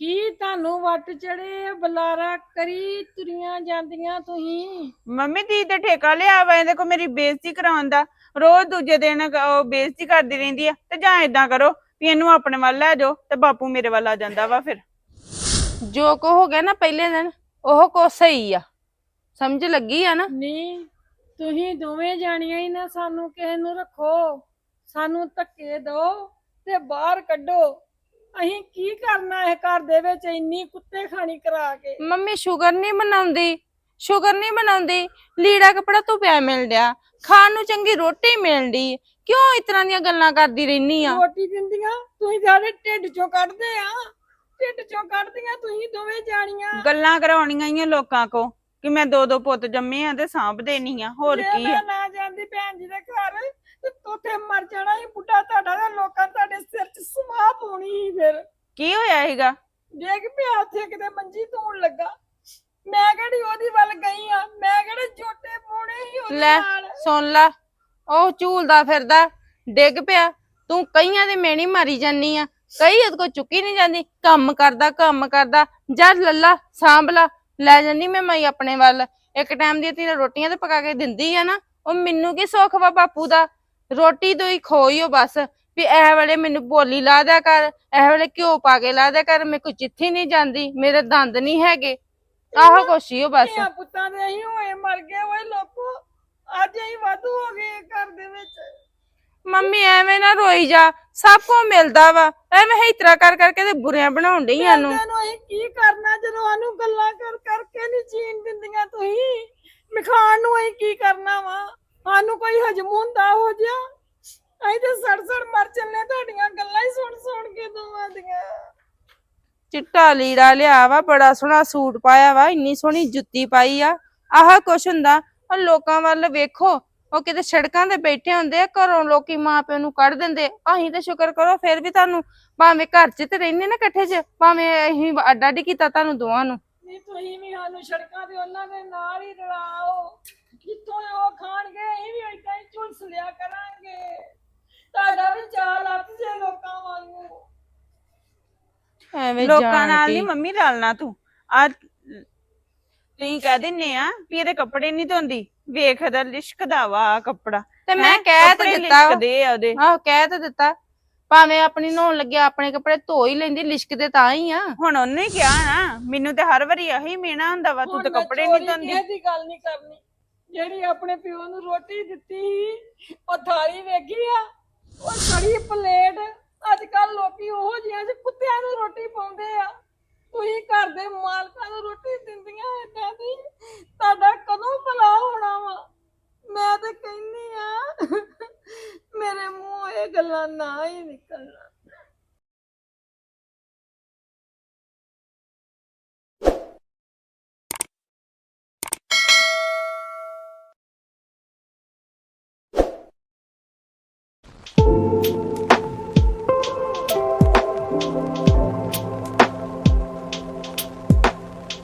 ਕੀ ਤੁਹਾਨੂੰ ਵੱਟ ਚੜੇ ਬਲਾਰਾ ਕਰੀ ਤੁਰੀਆਂ ਜਾਂਦੀਆਂ ਤੁਸੀਂ? ਮੰਮੀ ਦੀ ਤੇ ਠੇਕਾ ਲਿਆ ਵਾ ਇਹਦੇ ਕੋ ਮੇਰੀ ਬੇਇੱਜ਼ਤੀ ਕਰਾਉਣ ਦਾ। ਰੋਜ਼ ਦੂਜੇ ਦਿਨ ਉਹ ਬੇਇੱਜ਼ਤੀ ਕਰਦੀ ਰਹਿੰਦੀ ਆ ਤੇ ਜਾਂ ਇਦਾਂ ਕਰੋ ਵੀ ਇਹਨੂੰ ਆਪਣੇ ਵੱਲ ਲੈ ਜਾਓ ਤੇ ਬਾਪੂ ਮੇਰੇ ਵੱਲ ਆ ਜਾਂਦਾ ਵਾ ਫਿਰ। ਜੋ ਕੋ ਹੋ ਗਿਆ ਨਾ ਪਹਿਲੇ ਦਿਨ ਉਹ ਕੋ ਸਹੀ ਆ। ਸਮਝ ਲੱਗੀ ਆ ਨਾ? ਨਹੀਂ ਤੁਸੀਂ ਦੋਵੇਂ ਜਾਣੀਆਂ ਹੀ ਨਾ ਸਾਨੂੰ ਕਿਸੇ ਨੂੰ ਰੱਖੋ। ਸਾਨੂੰ ਧੱਕੇ ਦਿਓ ਤੇ ਬਾਹਰ ਕੱਢੋ। ਅਸੀਂ ਕੀ ਕਰਨਾ ਹੈ ਘਰ ਦੇ ਵਿੱਚ ਇੰਨੀ ਕੁੱਤੇ ਖਾਣੀ ਕਰਾ ਕੇ? ਮੰਮੀ ਸ਼ੂਗਰ ਨਹੀਂ ਬਣਾਉਂਦੀ ਸ਼ੂਗਰ ਨਹੀਂ ਬਣਾਉਂਦੀ ਲੀੜਾ ਕਪੜਾ ਤੂੰ ਪਿਆ ਮਿਲ ਡਿਆ। ਖਾਣ ਨੂੰ ਚੰਗੀ ਰੋਟੀ ਮਿਲ ਡਈ ਕਿਉਂ ਇਸ ਤਰ੍ਹਾਂ ਦੀਆਂ ਗੱਲਾਂ ਕਰਦੀ ਰਹਿਨੀ ਆ? ਰੋਟੀ ਦਿੰਦੀਆਂ? ਤੁਸੀਂ ਸਾਡੇ ਢਿੱਡ ਚੋਂ ਕੱਢਦੇ ਆ। ਢਿੱਡ ਚੋਂ ਕੱਢਦੀਆਂ ਤੁਸੀਂ ਦੋਵੇਂ ਜਾਣੀਆਂ। ਗੱਲਾਂ ਕਰਾਉਣੀਆਂ ਹੀ ਆ ਲੋਕਾਂ ਕੋ ਕਿ ਮੈਂ ਦੋ ਦੋ ਪੁੱਤ ਜੰਮੇ ਆ ਤੇ ਸਾਂਭ ਦੇਣੀ ਆ ਹੋਰ ਜੇ ਕੀ ਮੈਂ ਆ? ਨਾ ਜਾਂਦੀ ਭੈਣ ਜੀ ਦੇ ਘਰ ਤੇ ਤੋਥੇ ਮਰ ਜਾਣਾ ਸੀ ਬੁੱਢਾ ਤੁਹਾਡਾ ਤੇ ਲੋਕਾਂ ਤੁਹਾਡੇ ਸਿਰ 'ਚ ਸੁਆਹ ਪਾਉਣੀ ਸੀ ਫਿਰ। ਕੀ ਹੋਇਆ ਸੀਗਾ? ਡੇਗ ਪਿਆ ਉੱਥੇ ਕਿਤੇ ਮੰਜੀ ਧੋਣ ਲੱਗਾ। ਮੈਂ ਕਿਹੜੀ ਉਹਦੀ ਵੱਲ ਗਈ ਆ? ਮੈਂ ਕਿਹੜੇ ਜੋਟੇ ਪਾਉਣੇ ਸੀ ਉਹਦੇ ਲੈ। ਨਾਲ? ਸੁਣ ਲਾ ਉਹ ਝੂਲਦਾ ਫਿਰਦਾ ਡਿੱਗ ਪਿਆ। ਤੂੰ ਕਈਆਂ ਦੇ ਮੇਣੀ ਮਾਰੀ ਜਾਨੀ ਆ ਕਈ ਉਹਦੇ ਕੋ ਚੁੱਕੀ ਨਹੀਂ ਜਾਂਦੀ। ਕੰਮ ਕਰਦਾ ਕੰਮ ਕਰਦਾ ਜਾ ਲੱਲਾ ਸਾਂਭ ਲਾ ਜਾਂਦੀ ਮੈਂ ਮਾਈ ਆਪਣੇ ਵੱਲ। ਇੱਕ ਟਾਈਮ ਦੀਆਂ ਤੀਨ ਰੋਟੀਆਂ ਤੇ ਪਕਾ ਕੇ ਦਿੰਦੀ ਆ ਨਾ ਉਹ ਮੈਨੂੰ ਕੀ ਸੁੱਖ ਵਾ ਬਾਪੂ ਦਾ? ਰੋਟੀ ਤੋਂ ਹੀ ਖੋਈਓ ਬਸ ਵੀ ਇਹ ਵੇਲੇ ਮੈਨੂੰ ਬੋਲੀ ਲਾ ਦਿਆ ਕਰ ਇਹ ਵੇਲੇ ਘਿਓ ਪਾ ਕੇ ਲਾ ਦਿਆ ਕਰ ਮੇਰੇ ਕੋ ਚਿੱਠੀ ਨਹੀਂ ਜਾਂਦੀ ਮੇਰੇ ਦੰਦ ਨਹੀਂ ਹੈਗੇ। ਆਹੋ ਕੁਛ ਹੀ ਬਸ। ਧੀਆਂ ਪੁੱਤਾਂ ਦੇ ਅਸੀਂ ਹੋਏ ਮਰ ਗਏ ਓਏ ਲੋਕੋ ਅੱਜ ਅਸੀਂ ਵਾਧੂ ਹੋ ਗਏ ਘਰ ਦੇ ਵਿੱਚ। ਮੰਮੀ ਐਵੇਂ ਨਾ ਰੋਈ ਜਾ ਸਭ ਕੋ ਮਿਲਦਾ ਵਾ। ਐਵੇਂ ਹੈਤਰਾ ਕਰ ਕਰਕੇ ਤੇ ਬੁਰਿਆਂ ਬਣਾਉਣ ਡਈਆਂ ਨੂੰ ਨੂੰ ਅਸੀਂ ਕੀ ਕਰਨਾ ਜਦੋਂ ਸਾਨੂੰ ਗੱਲਾਂ ਕਰ ਕਰਕੇ ਨਹੀਂ ਜੀਣ ਦਿੰਦੀਆਂ ਤੁਸੀਂ? ਮਿਖਾਣ ਨੂੰ ਅਸੀਂ ਕੀ ਕਰਨਾ ਵਾ? ਸਾਨੂੰ ਕੋਈ ਹਜਮ ਹੁੰਦਾ ਹੋ ਜਿਆ ਅਸੀਂ ਤੇ ਸੜ ਸੜ ਮਰ ਚੱਲੇ ਤੁਹਾਡੀਆਂ ਗੱਲਾਂ ਹੀ ਸੁਣ ਸੁਣ ਕੇ ਦੋਵਾਂ ਦੀਆਂ। ਚਿੱਟਾ ਲੀੜਾ ਲਿਆ ਵਾ ਬੜਾ ਸੋਹਣਾ ਸੂਟ ਪਾਇਆ ਵਾ ਇੰਨੀ ਸੋਹਣੀ ਜੁੱਤੀ ਪਾਈ ਆ। ਆਹ ਕੁਛ ਹੁੰਦਾ ਉਹ ਲੋਕਾਂ ਵੱਲ ਵੇਖੋ। ਉਹ ਕਿਤੇ ਸੜਕਾਂ ਤੇ ਬੈਠੇ ਹੁੰਦੇ ਆ ਘਰੋਂ ਲੋਕੀ ਮਾਂ ਪਿਓ ਨੂੰ ਕੱਢ ਦਿੰਦੇ ਅਸੀਂ ਤੇ ਸ਼ੁਕਰ ਕਰੋ ਫਿਰ ਵੀ ਤੁਹਾਨੂੰ ਭਾਵੇਂ ਘਰ 'ਚ ਤੇ ਰਹਿੰਦੇ ਨਾ ਇਕੱਠੇ 'ਚ ਭਾਵੇਂ ਅਸੀਂ ਅੱਡ ਅੱਡ ਕੀਤਾ ਤੁਹਾਨੂੰ ਦੋਵਾਂ ਨੂੰ। ਨਹੀਂ ਤੁਸੀਂ ਵੀ ਸਾਨੂੰ ਸੜਕਾਂ ਤੇ ਉਹਨਾਂ ਦੇ ਨਾਲ ਹੀ ਰਲਾਓ। ਜਿੱਥੋਂ ਉਹ ਖਾਣਗੇ ਅਸੀਂ ਵੀ ਏਦਾਂ ਹੀ ਝੁਲਸ ਲਿਆ ਕਰਾਂਗੇ। ਤੁਹਾਡਾ ਵੀ ਚਾਲ ਲੱਤ ਜੇ ਲੋਕਾਂ ਵਾਂਗੂ। ਐਵੇਂ ਲੋਕਾਂ ਨਾਲ ਨਹੀਂ ਮੰਮੀ ਰਲਣਾ ਤੂੰ। ਆ ਤੁਸੀਂ ਕਹਿ ਦਿੰਨੇ ਆ ਵੀ ਇਹਦੇ ਕੱਪੜੇ ਨਹੀਂ ਧੋਂਦੀ। ਵੇਖ ਇਹਦਾ ਲਿਸ਼ਕਦਾ ਵਾ ਆਹ ਕੱਪੜਾ। ਤੇ ਮੈਂ ਹੈਂ? ਕਹਿ ਤੇ ਕੱਪੜੇ ਦਿੱਤਾ। ਵਾ। ਲਿਸ਼ਕਦੇ ਆ ਉਹਦੇ। ਆਹੋ ਕਹਿ ਤੇ ਦਿੱਤਾ। ਭਾਵੇਂ ਆਪਣੀ ਨਹਾਉਣ ਲੱਗਿਆ ਆਪਣੇ ਕੱਪੜੇ ਧੋ ਹੀ ਲੈਂਦੀ ਲਿਸ਼ਕਦੇ ਤਾਂ ਹੀ ਆ। ਹੁਣ ਉਹਨੇ ਹੀ ਕਿਹਾ ਨਾ ਮੈਨੂੰ ਤੇ ਹਰ ਵਾਰੀ ਇਹੀ ਮੇਣਾ ਹੁੰਦਾ ਵਾ ਤੂੰ ਹੁਣ ਤੇ ਮੈਂ ਕੱਪੜੇ ਨਹੀਂ ਚੋਰੀ ਧੋਂਦੀ। ਕਿਸੇ ਦੀ ਗੱਲ ਨਹੀਂ ਕਰਨੀ? ਜਿਹੜੀ ਆਪਣੇ ਪਿਓ ਨੂੰ ਰੋਟੀ ਦਿੱਤੀ ਸੀ, ਉਹ ਥਾਲੀ ਵੇਖੀ ਆ? ਉਹ ਸੜੀ ਪਲੇਟ। ਅੱਜ ਕੱਲ ਲੋਕੀ ਉਹੋ ਜਿਹੀਆਂ ਚ ਕੁੱਤਿਆਂ ਨੂੰ ਰੋਟੀ ਪਾਉਂਦੇ ਆ। ਤੁਸੀਂ ਘਰ ਦੇ ਮਾਲਕਾਂ ਨੂੰ ਰੋਟੀ ਦਿੰਦੀਆਂ ਏਦਾਂ ਦੀ ਤੁਹਾਡਾ ਕਦੋਂ ਭਲਾ ਹੋਣਾ ਵਾ? ਮੈਂ ਤਾਂ ਕਹਿੰਨੀ ਆ ਮੇਰੇ ਮੂੰਹ ਇਹ ਗੱਲਾਂ ਨਾ ਹੀ ਨਿਕਲਣਾ।